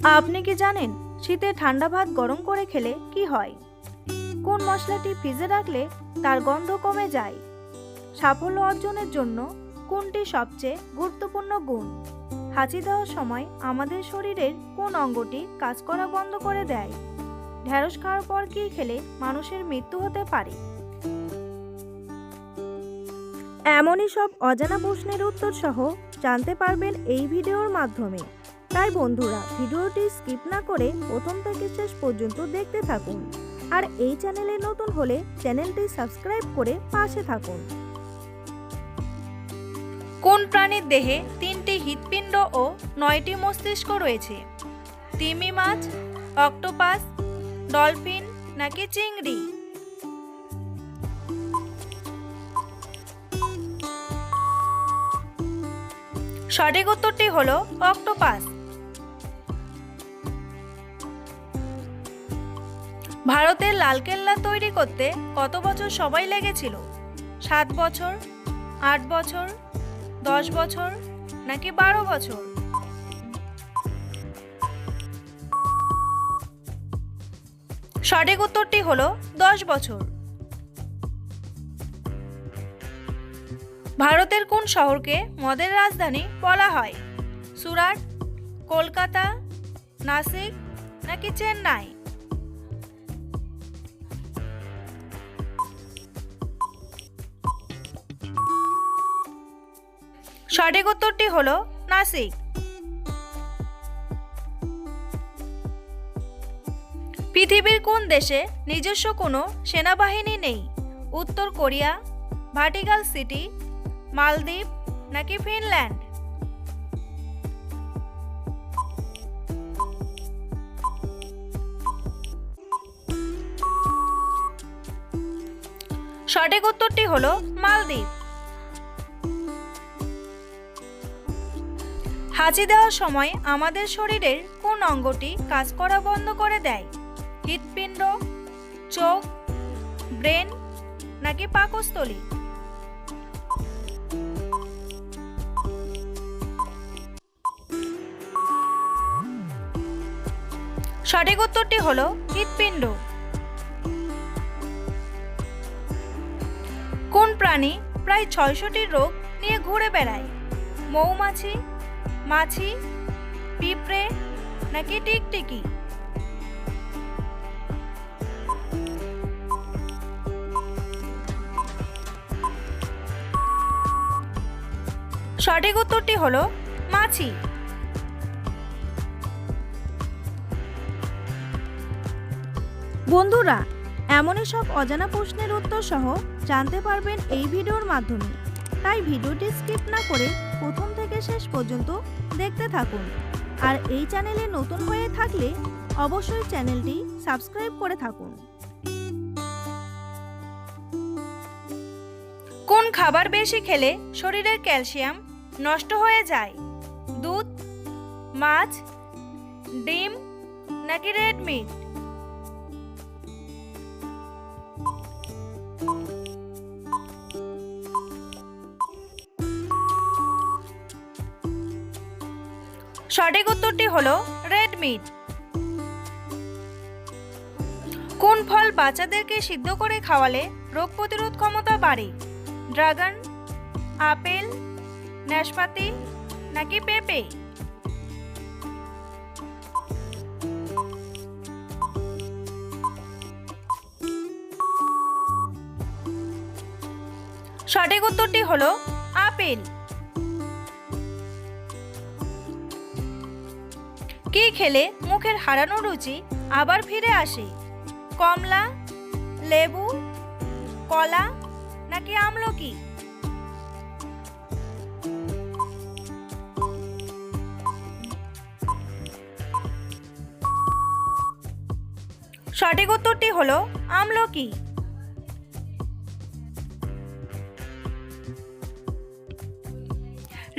আপনি কি জানেন শীতে ঠান্ডা ভাত গরম করে খেলে কি হয়? কোন মশলাটি ফ্রিজে রাখলে তার গন্ধ কমে যায়? সাফল্য অর্জনের জন্য কোনটি সবচেয়ে গুরুত্বপূর্ণ গুণ? হাঁচি দেওয়ার সময় আমাদের শরীরের কোন অঙ্গটি কাজ করা বন্ধ করে দেয়? ঢ্যাঁড়স খাওয়ার পর কি খেলে মানুষের মৃত্যু হতে পারে? এমনই সব অজানা প্রশ্নের উত্তর সহ জানতে পারবেন এই ভিডিওর মাধ্যমে। তাই বন্ধুরা ভিডিওটি স্কিপ না করে প্রথম থেকে শেষ পর্যন্ত দেখতে থাকুন। আর এই চ্যানেলে নতুন হলে চ্যানেলটি সাবস্ক্রাইব করে পাশে থাকুন। কোন প্রাণীর দেহে তিনটি হৃৎপিণ্ড ও নয়টি মস্তিষ্ক রয়েছে? তিমি মাছ, অক্টোপাস, ডলফিন নাকি চিংড়ি? সঠিক উত্তরটি হলো অক্টোপাস। ভারতের লালকেল্লা তৈরি করতে কত বছর সময় লেগেছিল? সাত বছর? আট বছর? দশ বছর? নাকি বারো বছর? সঠিক উত্তরটি হলো দশ বছর। ভারতের কোন শহরকে মদের রাজধানী বলা হয়? সুরাট, কলকাতা, নাসিক, নাকি চেন্নাই? সঠিক উত্তরটি হল নাসিক। পৃথিবীর কোন দেশে নিজস্ব কোনো সেনাবাহিনী নেই? উত্তর কোরিয়া, ভাটিকাল সিটি, মালদ্বীপ নাকি ফিনল্যান্ড? সঠিক উত্তরটি হলো মালদ্বীপ। হাঁচি দেওয়ার সময় আমাদের শরীরের কোন অঙ্গটি কাজ করা বন্ধ করে দেয়? হৃৎপিণ্ড, চোখ, ব্রেন নাকি পাকস্থলী? সঠিক উত্তরটি হল হৃৎপিণ্ড। কোন প্রাণী প্রায় ছয়শটি রোগ নিয়ে ঘুরে বেড়ায়? মৌমাছি মাছি, পিঁপড়ে নাকি টিকটিকি? সঠিক উত্তরটি হলো মাছি। বন্ধুরা, এমনই সব অজানা প্রশ্নের উত্তর সহ জানতে পারবেন এই ভিডিওর মাধ্যমে। তাই ভিডিওটি স্কিপ না করে প্রথম থেকে শেষ পর্যন্ত দেখতে থাকুন। আর এই চ্যানেলে নতুন হয়ে থাকলে অবশ্যই চ্যানেলটি সাবস্ক্রাইব করে থাকুন। কোন খাবার বেশি খেলে শরীরের ক্যালসিয়াম নষ্ট হয়ে যায়? দুধ, মাছ, ডিম নাকি রেড মিট? সঠিক উত্তরটি হলো রেড মিট। কোন ফল বাচ্চাদেরকে সিদ্ধ করে খাওয়ালে রোগ প্রতিরোধ ক্ষমতা বাড়ে? ড্রাগন, আপেল, নাশপাতি নাকি পেঁপে? সঠিক উত্তরটি হলো আপেল। খেলে মুখের হারানো রুচি আবার ফিরে আসে। কমলা, লেবু, কলা নাকি আমলকি? সঠিক উত্তরটি হলো আমলকি।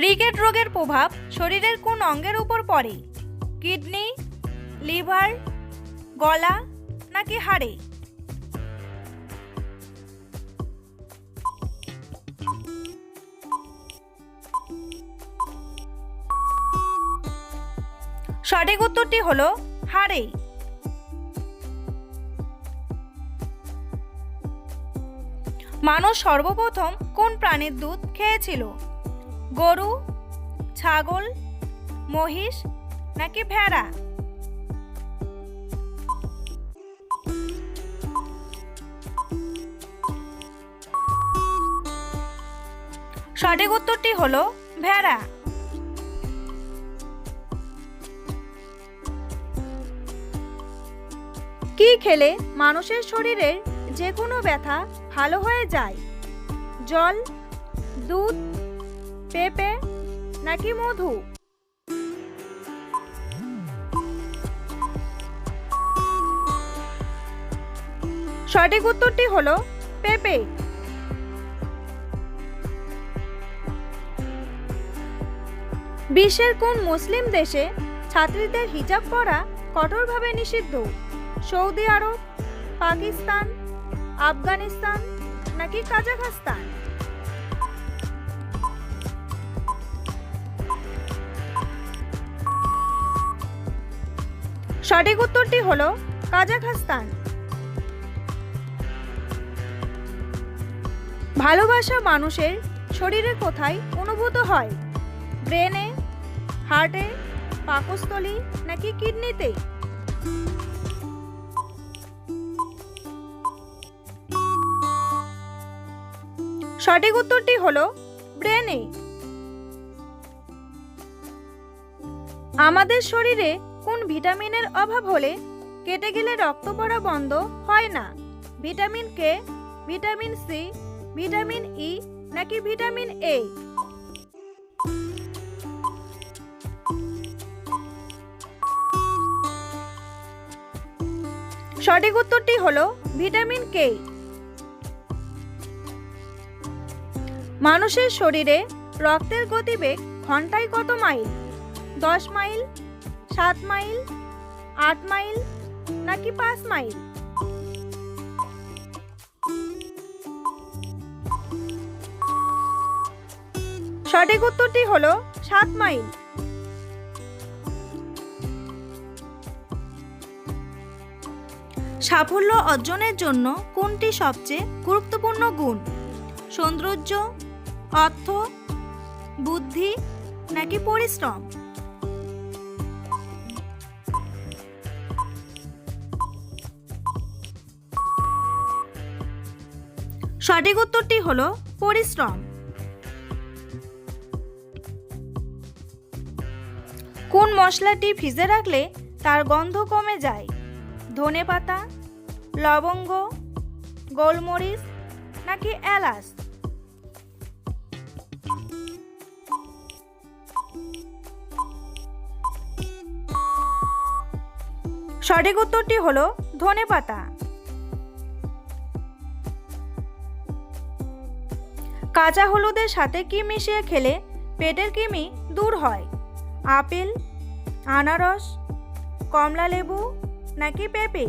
রিকেট রোগের প্রভাব শরীরের কোন অঙ্গের উপর পড়ে? কিডনি, লিভার, গলা নাকি হাড়ে? সঠিক উত্তরটি হলো হাড়েই মানুষ সর্বপ্রথম কোন প্রাণীর দুধ খেয়েছিল? গরু, ছাগল, মহিষ নাকি ভেড়া? সঠিক উত্তরটি হলো ভেড়া। কি খেলে মানুষের শরীরের যে কোনো ব্যথা ভালো হয়ে যায়? জল, দুধ, পেঁপে নাকি মধু? সঠিক উত্তরটি হলো পেঁপে। বিশ্বের কোন মুসলিম দেশে ছাত্রীদের হিজাব পরা কঠোরভাবে নিষিদ্ধ? সৌদি আরব, পাকিস্তান, আফগানিস্তান নাকি কাজাখস্তান? সঠিক উত্তরটি হলো কাজাখস্তান। ভালোবাসা মানুষের শরীরে কোথায় অনুভূত হয়? ব্রেনে, হার্টে, পাকস্থলী নাকি কিডনিতে? সঠিক উত্তরটি হলো ব্রেনে। আমাদের শরীরে কোন ভিটামিনের অভাব হলে কেটে গেলে রক্ত পড়া বন্ধ হয় না? Vitamin K? Vitamin C? Vitamin E নাকি ভিটামিন এ সঠিক উত্তরটি হলো ভিটামিন কে মানুষের শরীরে রক্তের গতিবেগ ঘন্টায় কত মাইল? দশ মাইল, সাত মাইল, আট মাইল নাকি পাঁচ মাইল? সঠিক উত্তরটি হলো সাত মাইল। সাফল্য অর্জনের জন্য কোনটি সবচেয়ে গুরুত্বপূর্ণ গুণ? সৌন্দর্য, অর্থ, বুদ্ধি নাকি পরিশ্রম? সঠিক উত্তরটি হলো পরিশ্রম। কোন মশলাটি ভিজে রাখলে তার গন্ধ কমে যায়? ধনে পাতা, লবঙ্গ, গোলমরিচ নাকি এলাচ? সঠিক উত্তরটি হলো ধনে পাতা। কাঁচা হলুদের সাথে কি মিশিয়ে খেলে পেটের কৃমি দূর হয়। আপেল আনারস, কমলা লেবু নাকি পেঁপে?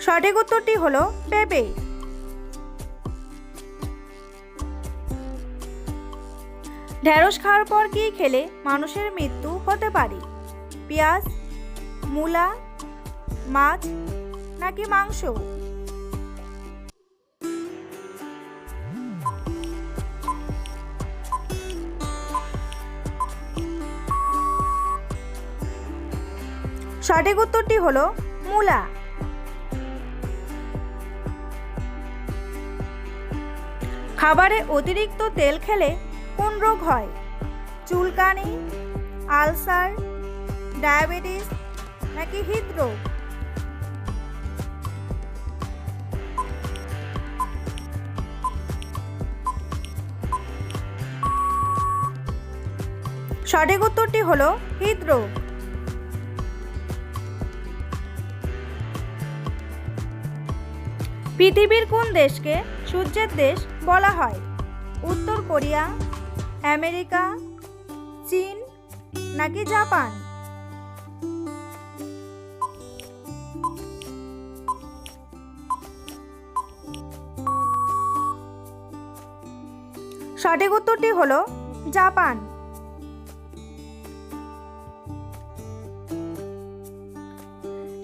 সঠিক উত্তরটি হলো পেঁপে। ঢেঁড়স খাওয়ার পর কি খেলে মানুষের মৃত্যু হতে পারে? পেঁয়াজ, মূলা, মাছ নাকি মাংস? সঠিক উত্তরটি হলো মূলা। খাবারে অতিরিক্ত তেল খেলে কোন রোগ হয়? চুলকানি, আলসার, ডায়াবেটিস নাকি হৃদরোগ? সঠিক উত্তরটি হলো হৃদরোগ। পৃথিবীর কোন দেশকে সূর্যের দেশ বলা হয়? উত্তর কোরিয়া, আমেরিকা, চীন নাকি জাপান? সঠিক উত্তরটি হলো জাপান।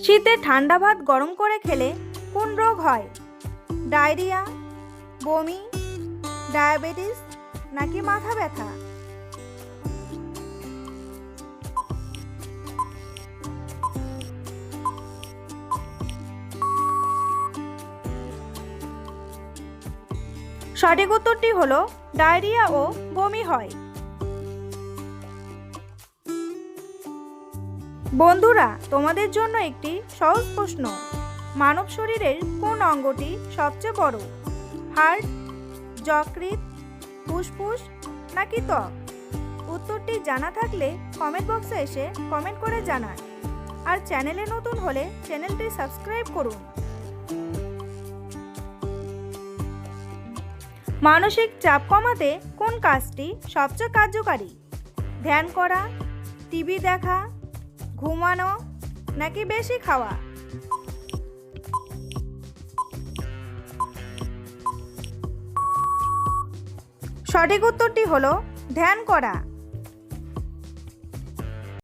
শীতে ঠান্ডা ভাত গরম করে খেলে কোন রোগ হয়? ডায়রিয়া, বমি, ডায়াবেটিস নাকি মাথা ব্যথা? সঠিক উত্তরটি হলো ডায়রিয়া ও বমি হয়। বন্ধুরা, তোমাদের জন্য একটি সহজ প্রশ্ন। মানব শরীরের কোন অঙ্গটি সবচেয়ে বড়? হার্ট যকৃৎ, ফুসফুস নাকি ত্বক? উত্তরটি জানা থাকলে কমেন্ট বক্সে এসে কমেন্ট করে জানান। আর চ্যানেলে নতুন হলে চ্যানেলটি সাবস্ক্রাইব করুন। মানসিক চাপ কমাতে কোন কাজটি সবচেয়ে কার্যকারী? ধ্যান করা, টিভি দেখা, ঘুমানো নাকি বেশি খাওয়া? সঠিক উত্তরটি হলো ধ্যান করা।